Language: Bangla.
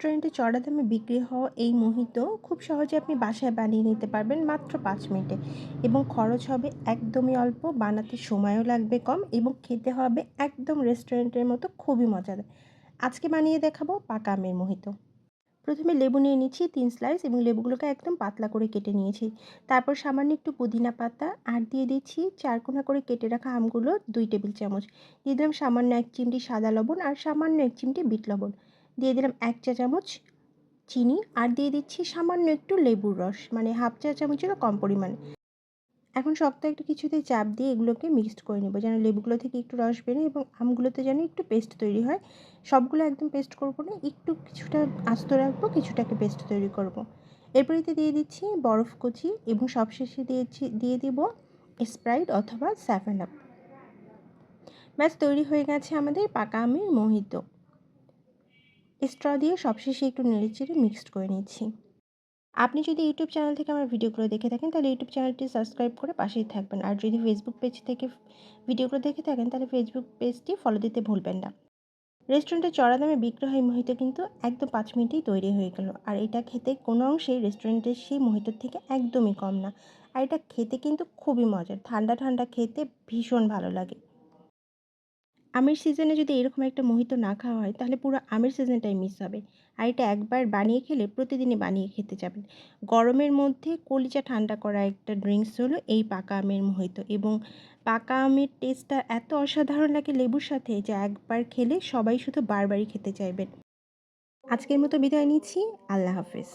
রেস্টুরেন্টে চড়া দামে বিক্রি হওয়া এই মোহিত খুব সহজে আপনি বাসায় বানিয়ে নিতে পারবেন মাত্র পাঁচ মিনিটে এবং খরচ হবে একদমই অল্প, বানাতে সময়ও লাগবে কম এবং খেতে হবে একদম রেস্টুরেন্টের মতো খুবই মজাদার। আজকে বানিয়ে দেখাবো পাকা আমের মোহিত। প্রথমে লেবু নিয়ে নিচ্ছি তিন স্লাইস এবং লেবুগুলোকে একদম পাতলা করে কেটে নিয়েছি। তারপর সামান্য একটু পুদিনা পাতা আর দিয়ে দিচ্ছি চারকোনা করে কেটে রাখা আমগুলো দুই টেবিল চামচ। দিয়ে দিলাম সামান্য এক চিমটি সাদা লবণ আর সামান্য এক চিমটি বিট লবণ। দিয়ে দিলাম এক চা চামচ চিনি আর দিয়ে দিচ্ছি সামান্য একটু লেবুর রস মানে হাফ চা চামচেরও কম পরিমাণে। এখন শক্ত একটা কিছুতে চাপ দিয়ে এগুলোকে মিক্সড করে নেব, যেন লেবুগুলো থেকে একটু রস বেরোয় এবং আমগুলোতে যেন একটু পেস্ট তৈরি হয়। সবগুলো একদম পেস্ট করব না, একটু কিছুটা আস্ত রাখব কিছুটাকে পেস্ট তৈরি করব। এরপরে দিয়ে দিচ্ছি বরফ কুচি এবং সবশেষে দিয়েছি, দিয়ে দিব স্প্রাইট অথবা স্যাভেন আপ ব্যাস, তৈরি হয়ে গেছে আমাদের পাকা আমের মোহিত। স্ট্র দিয়ে সবশেষে একটু নেড়েচেড়ে মিক্সড করে নিচ্ছি। আপনি যদি ইউটিউব চ্যানেল থেকে আমার ভিডিওগুলো দেখে থাকেন, তাহলে ইউটিউব চ্যানেলটি সাবস্ক্রাইব করে পাশেই থাকবেন। আর যদি ফেসবুক পেজ থেকে ভিডিওগুলো দেখে থাকেন, তাহলে ফেসবুক পেজটি ফলো দিতে ভুলবেন না। রেস্টুরেন্টে চড়া দামে বিক্রি হয় মোহিত কিন্তু একদম পাঁচ মিনিটেই তৈরি হয়ে গেল। আর এটা খেতে কোনো অংশেই রেস্টুরেন্টের সেই মোহিতর থেকে একদমই কম না। আর এটা খেতে কিন্তু খুবই মজার। ঠান্ডা ঠান্ডা খেতে ভীষণ ভালো লাগে। আমের সিজনে যদি এরকম একটা মোহিত না খাওয়া হয়, তাহলে পুরো আমের সিজনটাই মিস হবে। আর এটা একবার বানিয়ে খেলে প্রতিদিনই বানিয়ে খেতে যাবেন। গরমের মধ্যে কলিচা ঠান্ডা করা একটা ড্রিঙ্কস হলো এই পাকা আমের মোহিত। এবং পাকা আমের টেস্টটা এত অসাধারণ লাগে লেবুর সাথে যে একবার খেলে সবাই শুধু বারবারই খেতে চাইবেন। আজকের মতো বিদায় নিচ্ছি। আল্লাহ হাফেজ।